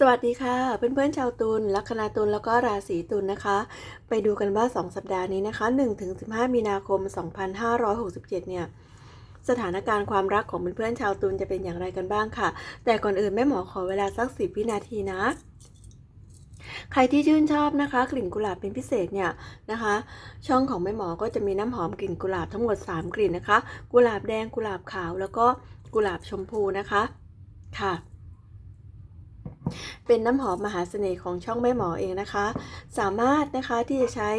สวัสดีค่ะ เพื่อนๆชาวตุลลัคนาตุลแล้วก็ราศีตุลนะคะ ไปดูกันว่า 2 สัปดาห์นี้นะคะ1-15 มีนาคม 2567 เนี่ยสถานการณ์ความรักของเพื่อนๆชาวตุลจะเป็นอย่างไรกันบ้างค่ะ แต่ก่อนอื่นแม่หมอขอเวลาสัก 10 วินาทีนะใครที่ชื่นชอบนะคะ กลิ่นกุหลาบเป็นพิเศษเนี่ยนะคะ ช่องของแม่หมอก็จะมีน้ำหอมกลิ่นกุหลาบทั้งหมด 3 กลิ่นนะคะ กุหลาบแดงกุหลาบขาว แล้วก็กุหลาบชมพูนะคะค่ะ เป็นน้ำหอมมหาเสน่ห์ของช่องแม่หมอเองนะคะ สามารถนะคะที่จะใช้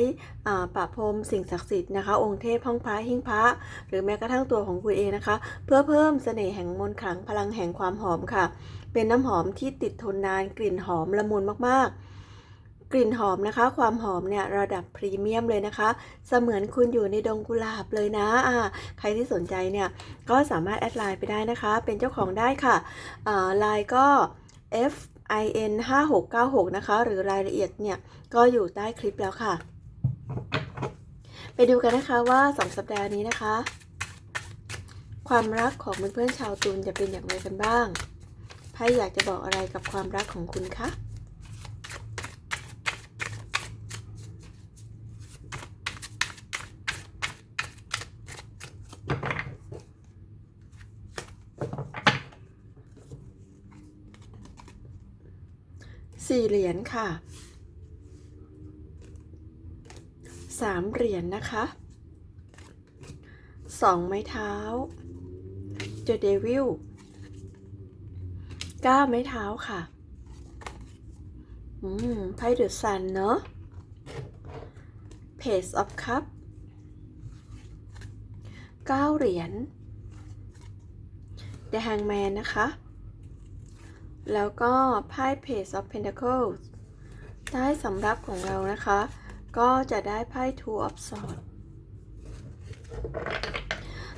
ประพรมสิ่งศักดิ์สิทธิ์นะคะ องค์เทพห้องพระหิ้งพระ หรือแม้กระทั่งตัวของคุณเองนะคะ เพื่อเพิ่มเสน่ห์แห่งมนต์ขลังพลังแห่งความหอมค่ะ เป็นน้ำหอมที่ติดทนนานกลิ่นหอมละมุนมากๆกลิ่นหอมนะคะ ความหอมเนี่ยระดับพรีเมียมเลยนะคะ เสมือนคุณอยู่ในดงกุหลาบเลยนะอ่าใครที่สนใจเนี่ยก็สามารถแอดไลน์ไปได้นะคะ เป็นเจ้าของได้ค่ะอ่าไลน์ก็ F I N 5696 นะคะ หรือรายละเอียดเนี่ย ก็อยู่ใต้คลิปแล้วค่ะ ไปดูกันนะคะว่า 2 สัปดาห์นี้นะคะ ความรักของเพื่อนๆชาวตุลจะเป็นอย่างไรกันบ้างไพ่อยากจะบอกอะไรกับความรักของคุณคะ สี่เหรียญค่ะสามเหรียญนะคะสองไม้เท้าเจอเดวิลเก้าไม้เท้าค่ะ อืม ไพ่เดอะซันเนอะ Page of Cup เก้าเหรียญ The Hangman นะคะ แล้วก็ไพ่ Page of Pentacles ได้สำรับของเรานะคะ ก็จะได้ไพ่ Two of Swords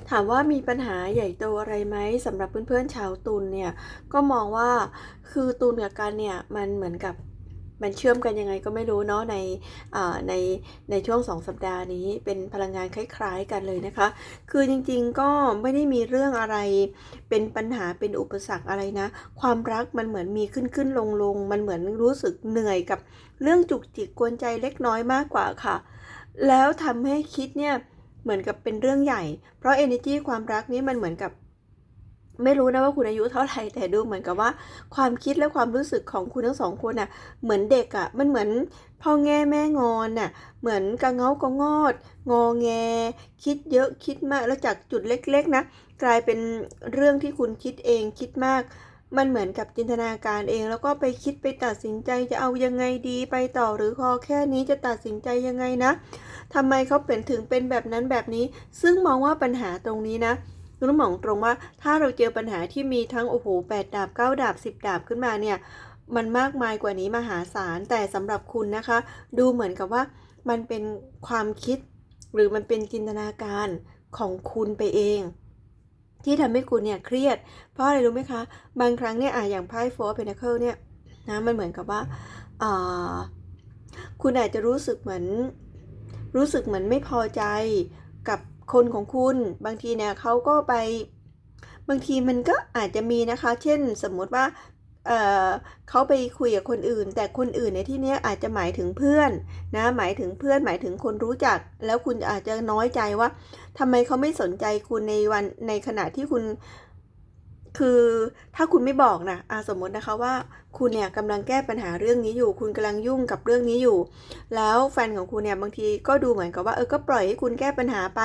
ถามว่ามีปัญหาใหญ่โตอะไรไหมสำหรับเพื่อนๆชาวตุลเนี่ย ก็มองว่าคือตุลกับกันเนี่ย มันเหมือนกับ มันเชื่อมกันยังไงก็ไม่รู้เนาะในในในช่วงสองสัปดาห์นี้เป็นพลังงานคล้ายๆกันเลยนะคะ คือจริงๆก็ไม่ได้มีเรื่องอะไร เป็นปัญหาเป็นอุปสรรคอะไรนะ ความรักมันเหมือนมีขึ้นขึ้นลงลงมันเหมือนรู้สึกเหนื่อยกับเรื่องจุกจิกกวนใจเล็กน้อยมากกว่าค่ะ แล้วทำให้คิดเนี่ยเหมือนกับเป็นเรื่องใหญ่ เพราะ energy ความรักนี้มันเหมือนกับ ไม่รู้นะว่าคุณอายุเท่าไหร่แต่ดูเหมือนกับว่า ความคิดและความรู้สึกของคุณทั้งสองคนน่ะเหมือนเด็กอะ่ะมันเหมือนพ่อแง่แม่งอนน่ะเหมือนกระเงากระงอด งอแง คิดเยอะคิดมากแล้วจากจุดเล็กๆนะกลายเป็นเรื่องที่คุณคิดเองคิดมาก มันเหมือนกับจินตนาการเอง แล้วก็ไปคิดไปตัดสินใจจะเอายังไงดีไปต่อหรือพอแค่นี้จะตัดสินใจยังไงนะทำไมเขาเป็นถึงเป็นแบบนั้นแบบนี้ ซึ่งมองว่าปัญหาตรงนี้นะ คุณมองตรงว่าถ้าเราเจอปัญหาที่มีทั้งโอ้โหแปดดาบเก้าดาบสิบดาบขึ้นมาเนี่ยมันมากมายกว่านี้มหาศาลแต่สำหรับคุณนะคะ ดูเหมือนกับว่ามันเป็นความคิด หรือมันเป็นจินตนาการของคุณไปเอง ที่ทำให้คุณเนี่ยเครียด เพราะอะไรรู้ไหมคะ บางครั้งเนี่ยอะอย่างไพ่ Four of Pentacles เนี่ยนะมันเหมือนกับว่าอ่าคุณอาจจะรู้สึกเหมือน รู้สึกเหมือนไม่พอใจกับ คนของคุณบางทีเนี่ยเขาก็ไป บางทีมันก็อาจจะมีนะคะ เช่นสมมติว่าเออเขาไปคุยกับคนอื่น แต่คนอื่นในที่นี้อาจจะหมายถึงเพื่อนนะหมายถึงเพื่อนหมายถึงคนรู้จัก แล้วคุณอาจจะน้อยใจว่าทำไมเขาไม่สนใจคุณในวันในขณะที่คุณ คือถ้าคุณไม่บอกนะอาสมมตินะคะว่าคุณเนี่ยกำลังแก้ปัญหาเรื่องนี้อยู่ คุณกำลังยุ่งกับเรื่องนี้อยู่ แล้วแฟนของคุณเนี่ยบางทีก็ดูเหมือนกับว่าเออก็ปล่อยให้คุณแก้ปัญหาไป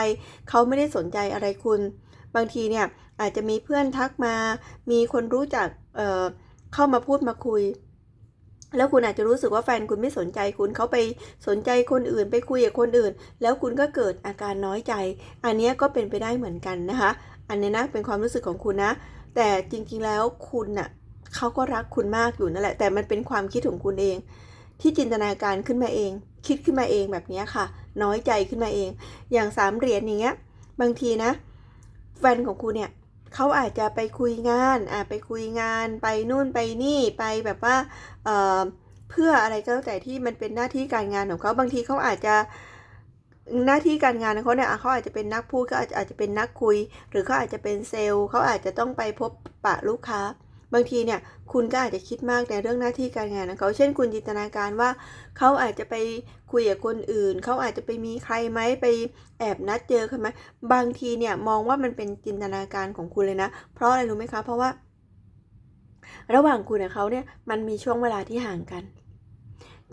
เขาไม่ได้สนใจอะไรคุณ บางทีเนี่ยอาจจะมีเพื่อนทักมา มีคนรู้จักเอ่อเข้ามาพูดมาคุย แล้วคุณอาจจะรู้สึกว่าแฟนคุณไม่สนใจคุณเขาไปสนใจคนอื่นไปคุยกับคนอื่น แล้วคุณก็เกิดอาการน้อยใจ อันนี้ก็เป็นไปได้เหมือนกันนะคะ อันนี้นะเป็นความรู้สึกของคุณนะ แต่จริงๆแล้วคุณน่ะเขาก็รักคุณมากอยู่นั่นแหละ แต่มันเป็นความคิดของคุณเอง ที่จินตนาการขึ้นมาเอง คิดขึ้นมาเองแบบนี้ค่ะ น้อยใจขึ้นมาเอง อย่างสามเหรียญอย่างเงี้ยบางทีนะ แฟนของคุณเนี่ยเขาอาจจะไปคุยงานอ่าไปคุยงานไปนู่นไปนี่ไปแบบว่าเอ่อเพื่ออะไรก็แล้วแต่ที่มันเป็นหน้าที่การงานของเขาบางทีเขาอาจจะ หน้าที่การงานของเขาเนี่ยเขาอาจจะเป็นนักพูดเขาอาจจะอาจจะเป็นนักคุย หรือเขาอาจจะเป็นเซลล์เขาอาจจะต้องไปพบปะลูกค้า บางทีเนี่ยคุณก็อาจจะคิดมากในเรื่องหน้าที่การงานของเขา เช่นคุณจินตนาการว่าเขาอาจจะไปคุยกับคนอื่น เขาอาจจะไปมีใครไหมไปแอบนัดเจอใครไหมบางทีเนี่ยมองว่ามันเป็นจินตนาการของคุณเลยนะ เพราะอะไรรู้ไหมคะ เพราะว่า ระหว่างคุณกับเขาเนี่ยมันมีช่วงเวลาที่ห่างกัน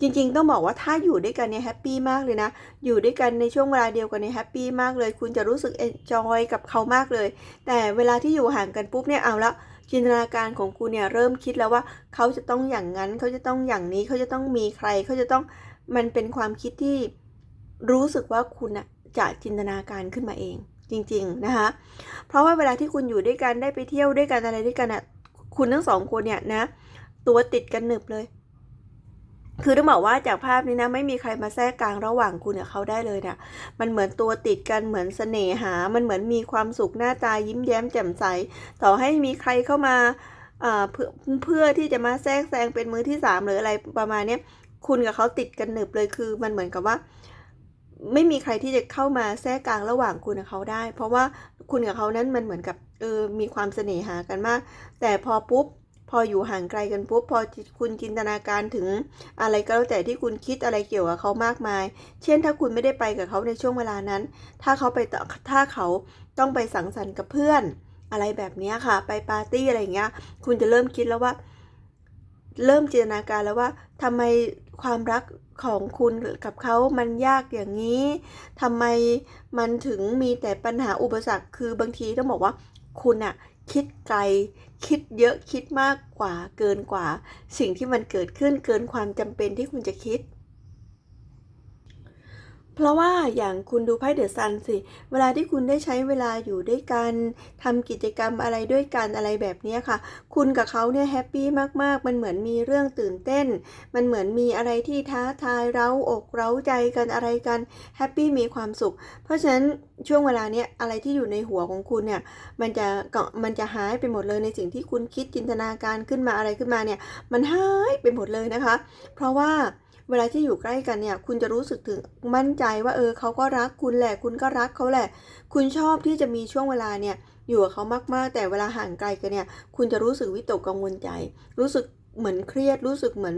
จริงๆ ต้องบอกว่าถ้าอยู่ด้วยกันเนี่ยแฮปปี้มากเลยนะ อยู่ด้วยกันในช่วงเวลาเดียวกันเนี่ยแฮปปี้มากเลย คุณจะรู้สึกเอนจอยกับเขามากเลย แต่เวลาที่อยู่ห่างกันปุ๊บเนี่ยเอาละจินตนาการของคุณเนี่ยเริ่มคิดแล้วว่าเขาจะต้องอย่างนั้น เขาจะต้องอย่างนี้ เขาจะต้องมีใคร เขาจะต้องมันเป็นความคิดที่รู้สึกว่าคุณอะจะจินตนาการขึ้นมาเองจริงๆนะคะเพราะว่าเวลาที่คุณอยู่ด้วยกันได้ไปเที่ยวด้วยกันอะไรด้วยกันอะคุณทั้งสองคนเนี่ยนะตัวติดกันหนึบเลย คือต้องบอกว่าจากภาพนี้นะไม่มีใครมาแทรกกลางระหว่างคุณกับเขาได้เลยเนี่ยมันเหมือนตัวติดกันเหมือนเสน่หา มันเหมือนมีความสุขหน้าตายิ้มแย้มแจ่มใส ต่อให้มีใครเข้ามาเพื่อเพื่อที่จะมาแทรกแซงเป็นมือที่สามหรืออะไรประมาณเนี้ยคุณกับเขาติดกันหนึบเลยคือมันเหมือนกับว่า ไม่มีใครที่จะเข้ามาแทรกกลางระหว่างคุณกับเขาได้ เพราะว่าคุณกับเขานั้นมันเหมือนกับเออมีความเสน่หากันมาก แต่พอปุ๊บ พออยู่ห่างไกลกันปุ๊บพอคุณจินตนาการถึงอะไรก็แล้วแต่ที่คุณคิดอะไรเกี่ยวกับเขามากมาย เช่นถ้าคุณไม่ได้ไปกับเขาในช่วงเวลานั้น ถ้าเขาไปต่อถ้าเขาต้องไปสังสรรค์กับเพื่อน อะไรแบบนี้ค่ะ ไปปาร์ตี้อะไรอย่างเงี้ย คุณจะเริ่มคิดแล้วว่า เริ่มจินตนาการแล้วว่าทำไมความรักของคุณกับเขามันยากอย่างนี้ทำไมมันถึงมีแต่ปัญหาอุปสรรค คือบางทีต้องบอกว่า คุณอะคิดไกล คิดเยอะคิดมากกว่าเกินกว่า สิ่งที่มันเกิดขึ้นเกินความจำเป็นที่คุณจะคิด ราะว่าอย่างคุณดูไพ่เดอะซันสิ เวลาที่คุณได้ใช้เวลาอยู่ด้วยกันทำกิจกรรมอะไรด้วยกันอะไรแบบนี้ค่ะ คุณกับเขาเนี่ยแฮปปี้มากๆ มันเหมือนมีเรื่องตื่นเต้น มันเหมือนมีอะไรที่ท้าทายเร้าอกเร้าใจกันอะไรกันแฮปปี้มีความสุข เพราะฉะนั้นช่วงเวลาเนี้ยอะไรที่อยู่ในหัวของคุณเนี่ยมันจะมันจะหายไปหมดเลยในสิ่งที่คุณคิดจินตนาการขึ้นมาอะไรขึ้นมาเนี่ยมันหายไปหมดเลยนะคะ เพราะว่า เวลาที่อยู่ใกล้กันเนี่ย คุณจะรู้สึกถึงมั่นใจว่าเออเขาก็รักคุณแหละ คุณก็รักเขาแหละ คุณชอบที่จะมีช่วงเวลาเนี่ยอยู่กับเขามากๆ แต่เวลาห่างไกลกันเนี่ย คุณจะรู้สึกวิตกกังวลใจ รู้สึกเหมือนเครียด รู้สึกเหมือน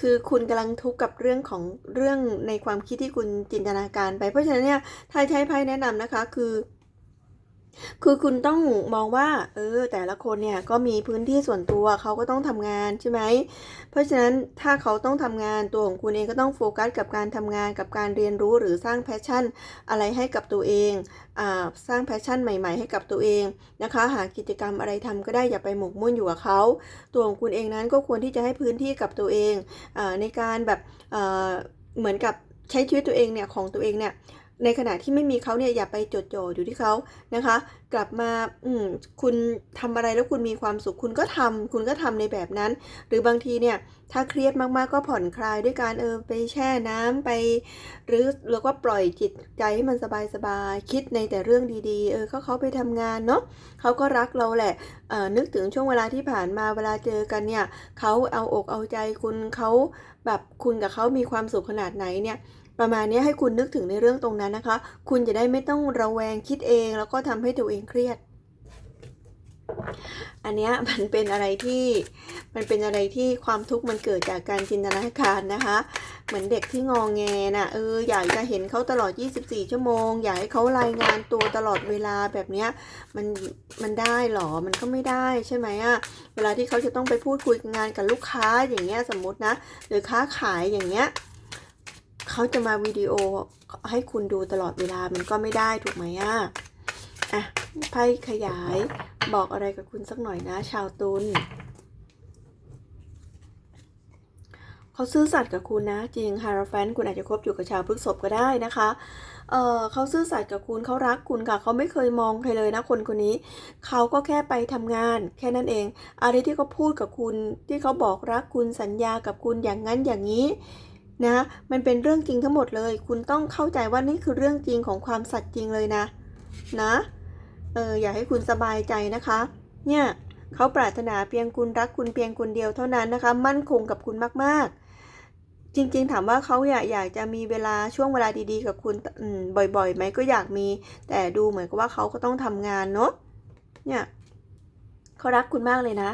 คือคุณกำลังทุกข์กับเรื่องของเรื่องในความคิดที่คุณจินตนาการไป เพราะฉะนั้นเนี่ยถ้าใช้ไพ่แนะนำนะคะ คือ คือคุณต้องมองว่า เออ แต่ละคนเนี่ยก็มีพื้นที่ส่วนตัวเขาก็ต้องทำงานใช่ไหม เพราะฉะนั้นถ้าเขาต้องทำงานตัวของคุณเองก็ต้องโฟกัสกับการทำงานกับการเรียนรู้หรือสร้างแพชชั่น อะไรให้กับตัวเองอสร้างแพชชั่นใหม่ ๆ ให้กับตัวเองนะคะ หากิจกรรมอะไรทำก็ได้อย่าไปหมกมุ่นอยู่กับเขาตัวของคุณเองนั้นก็ควรที่จะให้พื้นที่กับตัวเองอในการแบบเหมือนกับใช้ชีวิตตัวเองเนี่ยของตัวเองเนี่ย ในขณะที่ไม่มีเขาเนี่ยอย่าไปจดจ่ออยู่ที่เขานะคะ กลับมาอืมคุณทำอะไรแล้วคุณมีความสุขคุณก็ทำคุณก็ทำในแบบนั้น หรือบางทีเนี่ยถ้าเครียดมากๆก็ผ่อนคลายด้วยการเออไปแช่น้ำไป หรือแล้วก็ปล่อยจิตใจให้มันสบายๆคิดในแต่เรื่องดีๆเออเขาเขาไปทำงานเนาะเขาก็รักเราแหละเออนึกถึงช่วงเวลาที่ผ่านมาเวลาเจอกันเนี่ยเขาเอาอกเอาใจคุณเขาแบบคุณกับเขามีความสุขขนาดไหนเนี่ย ประมาณนี้ให้คุณนึกถึงในเรื่องตรงนั้นนะคะ คุณจะได้ไม่ต้องระแวงคิดเอง แล้วก็ทำให้ตัวเองเครียด อันเนี้ยมันเป็นอะไรที่มันเป็นอะไรที่ความทุกข์มันเกิดจากการจินตนาการนะคะ เหมือนเด็กที่งองแงน่ะเอออยากจะเห็นเขาตลอด 24 ชั่วโมง อยากให้เขารายงานตัวตลอดเวลาแบบเนี้ยมันมันได้หรอมันก็ไม่ได้ใช่ไหมอะเวลาที่เขาจะต้องไปพูดคุยงานกับลูกค้าอย่างเงี้ยสมมตินะ หรือค้าขายอย่างเงี้ย เขาจะมาวิดีโอให้คุณดูตลอดเวลามันก็ไม่ได้ถูกไหมอะอะไพ่ขยายบอกอะไรกับคุณสักหน่อยนะ ชาวตุลเขาซื่อสัตย์กับคุณนะ จริงฮาราแฟนคุณอาจจะคบอยู่กับชาวพฤษภก็ได้นะคะเออเขาซื่อสัตย์กับคุณเขารักคุณค่ะ เขาไม่เคยมองใครเลยนะคนคนนี้ เขาก็แค่ไปทำงาน แค่นั้นเอง อะไรที่เขาพูดกับคุณที่เขาบอกรักคุณสัญญากับคุณอย่างนั้นอย่างนี้ นะมันเป็นเรื่องจริงทั้งหมดเลย คุณต้องเข้าใจว่านี่คือเรื่องจริงของความสัตย์จริงเลยนะนะเอออยากให้คุณสบายใจนะคะ เนี่ยเขาปรารถนาเพียงคุณรักคุณเพียงคนเดียวเท่านั้นนะคะ มั่นคงกับคุณมากๆ จริงๆ ถามว่าเขาอยากอยากจะมีเวลาช่วงเวลาดีๆ กับคุณบ่อยๆไหมก็อยากมี แต่ดูเหมือนกับว่าเขาก็ต้องทำงานเนาะเนี่ยเขารักคุณมากเลยนะ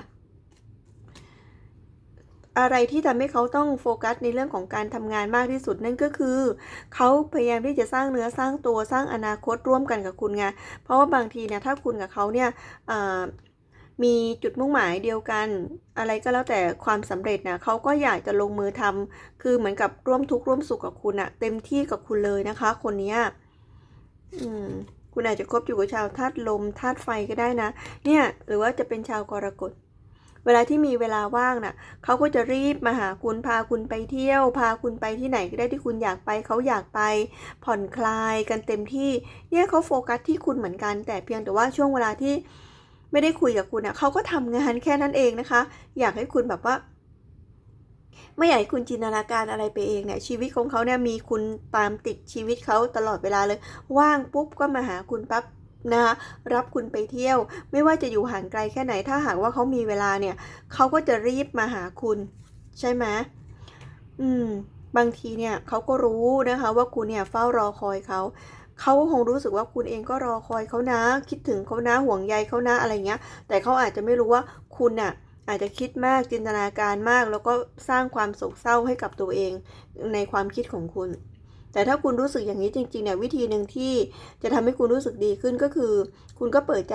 อะไรที่ทำให้เขาต้องโฟกัสในเรื่องของการทำงานมากที่สุดนั่นก็คือ เขาพยายามที่จะสร้างเนื้อสร้างตัวสร้างอนาคตร่วมกันกับคุณไงเพราะว่าบางทีเนี่ยถ้าคุณกับเขาเนี่ยมีจุดมุ่งหมายเดียวกัน อะไรก็แล้วแต่ความสำเร็จนะเขาก็อยากจะลงมือทำคือเหมือนกับร่วมทุกข์ร่วมสุขกับคุณอะเต็มที่กับคุณเลยนะคะ คนเนี้ยอืมคุณอาจจะคบอยู่กับชาวธาตุลมธาตุไฟก็ได้นะ เนี่ย หรือว่าจะเป็นชาวกรกฎ เวลาที่มีเวลาว่างน่ะเขาก็จะรีบมาหาคุณพาคุณไปเที่ยว พาคุณไปที่ไหนก็ได้ที่คุณอยากไปเขาอยากไป ผ่อนคลายกันเต็มที่เนี่ยเขาโฟกัสที่คุณเหมือนกัน แต่เพียงแต่ว่าช่วงเวลาที่ไม่ได้คุยกับคุณอะเขาก็ทำงานแค่นั้นเองนะคะ อยากให้คุณแบบว่า ไม่อยากให้คุณจินตนาการอะไรไปเองเนี่ยชีวิตของเขาเนี่ยมีคุณตามติดชีวิตเขาตลอดเวลาเลย ว่างปุ๊บก็มาหาคุณปั๊บ นะคะรับคุณไปเที่ยว ไม่ว่าจะอยู่ห่างไกลแค่ไหนถ้าหากว่าเขามีเวลาเนี่ยเขาก็จะรีบมาหาคุณ ใช่ไหมอืม บางทีเนี่ยเขาก็รู้นะคะ ว่าคุณเนี่ยเฝ้ารอคอยเขาเขาคงรู้สึกว่าคุณเองก็รอคอยเขานะ คิดถึงเขานะห่วงใยเขานะอะไรเงี้ย แต่เขาอาจจะไม่รู้ว่าคุณน่ะอาจจะคิดมากจินตนาการมาก แล้วก็สร้างความโศกเศร้าให้กับตัวเองในความคิดของคุณ แต่ถ้าคุณรู้สึกอย่างนี้จริงๆเนี่ยวิธีหนึ่งที่จะทำให้คุณรู้สึกดีขึ้นก็คือ คุณก็เปิดใจ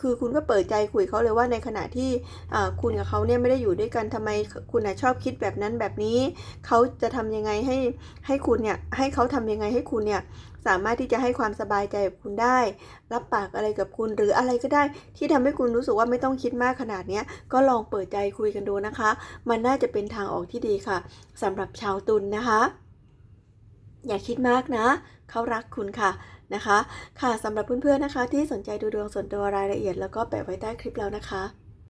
คือคุณก็เปิดใจคุยเขาเลยว่าในขณะที่อ่าคุณกับเขาเนี่ยไม่ได้อยู่ด้วยกันทำไมคุณน่ะชอบคิดแบบนั้นแบบนี้ เขาจะทำยังไงให้ให้คุณเนี่ยให้เขาทำยังไงให้คุณเนี่ยสามารถที่จะให้ความสบายใจกับคุณได้ รับปากอะไรกับคุณหรืออะไรก็ได้ ที่ทำให้คุณรู้สึกว่าไม่ต้องคิดมากขนาดเนี้ยก็ลองเปิดใจคุยกันดูนะคะ มันน่าจะเป็นทางออกที่ดีค่ะสำหรับชาวตุลนนะคะ อย่าคิดมากนะเขารักคุณค่ะนะคะ ค่ะสำหรับเพื่อนๆนะคะ ที่สนใจดูดวงส่วนตัวรายละเอียด แล้วก็แปะไว้ใต้คลิปแล้วนะคะ